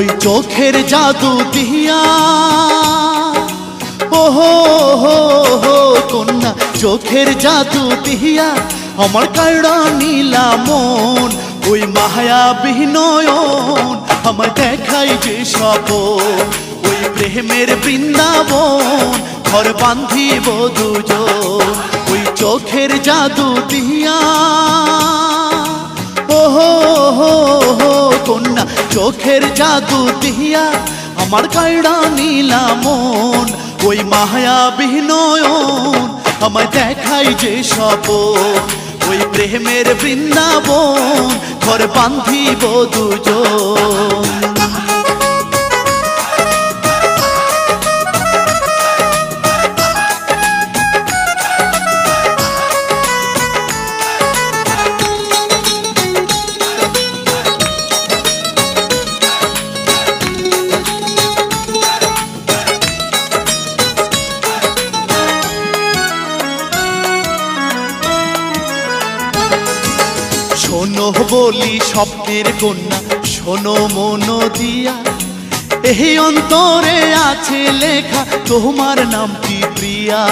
ওই চোখের জাদু দিয়া। ওহো, হো হো, কন্যা, চোখের জাদু দিয়া। আমার কাড়া নীলা মন, ওই মায়া বিনয়ন আমার দেখাই যে সপন ওই প্রেমের বৃন্দাবন। ঘর বান্ধিব দুজন, ওই চোখের জাদু দিয়া। কন্যা, চোখের জাদু দিয়া আমার কায়ড়া নীলা মন, ওই মায়া বিনয়ন আমার দেখাই যে সব ওই প্রেমের বৃন্দাবন ঘর বান্ধিব দুজন। বলি স্বপ্নের কন্যা, শোনো মন দিয়া। এই অন্তরে আছে লেখা, তোমার নাম কি প্রিয়া?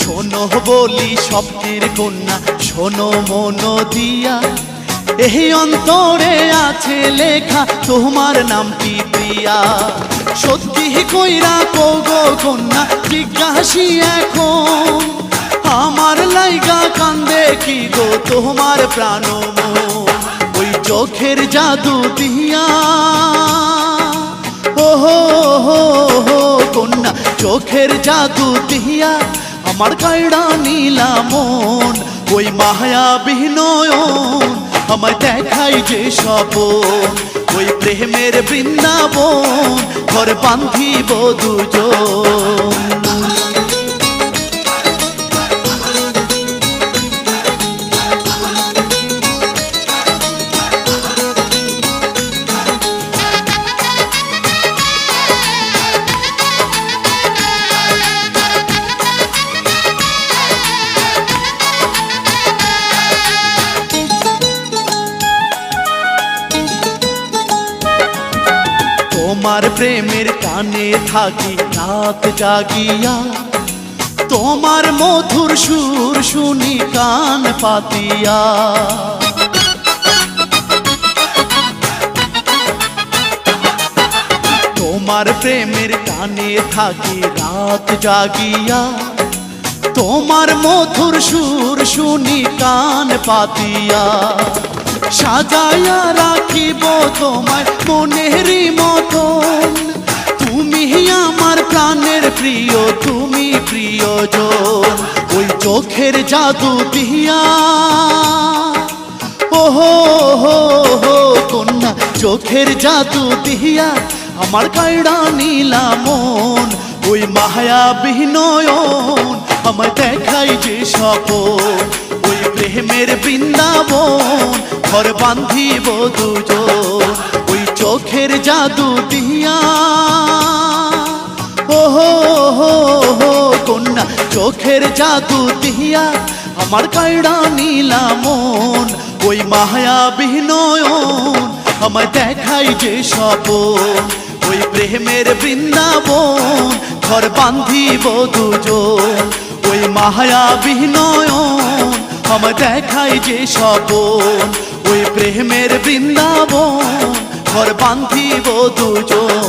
শোনো বলি স্বপ্নের কন্যা, শোনো মন দিয়া। এই অন্তরে আছে লেখা, তোমার নাম কি প্রিয়া সত্যি কইরা কগো কন্যা জিজ্ঞাসি এখন, আমার লাইগা কান্দে কি গো তোমার প্রাণ? ওই চোখের জাদু দিয়া। ওহো হো কন্যা, চোখের জাদু দিয়া আমার কায়ড়া নীলা মন, ওই মায়া বিনয়ন আমায় দেখাই যে সব ওই প্রেমের বৃন্দাবন ঘর বান্ধিব দুজন। তোমার প্রেমের কানে থাকি, রাত জাগিয়া তোমার মধুর সুর শুনি, কান পাতিয়া। তোমার প্রেমের কানে থাকি, রাত জাগিয়া তোমার মধুর সুর শুনি, কান পাতিয়া। সাজায়া রাখিব তোমায় মনেরই মতন। তুমি আমার প্রাণের প্রিয়, তুমি প্রিয়জন। ওই চোখের জাদু দিয়া। ওহো, হো হো, কন্যা, চোখের জাদু দিয়া আমার কায়ড়া নীলা মন। ওই মায়া বিনয়ন আমায় দেখাই যে সপন ওই প্রেমের বৃন্দাবন ঘর বান্ধিব দুজন ওই চোখের জাদু দিয়া। ওহো হো কন্যা, চোখের জাদু দিয়া আমার কায়ড়া নীলা মন, ওই মায়া বিনয়ন আমায় দেখাই যে সপন ওই প্রেমের বৃন্দাবন ঘর বান্ধিব দুজন ওই মায়া বিনয়ন আমায় দেখাই যে ওই প্রেমের বৃন্দাবন ঘর বান্ধিব দুজন।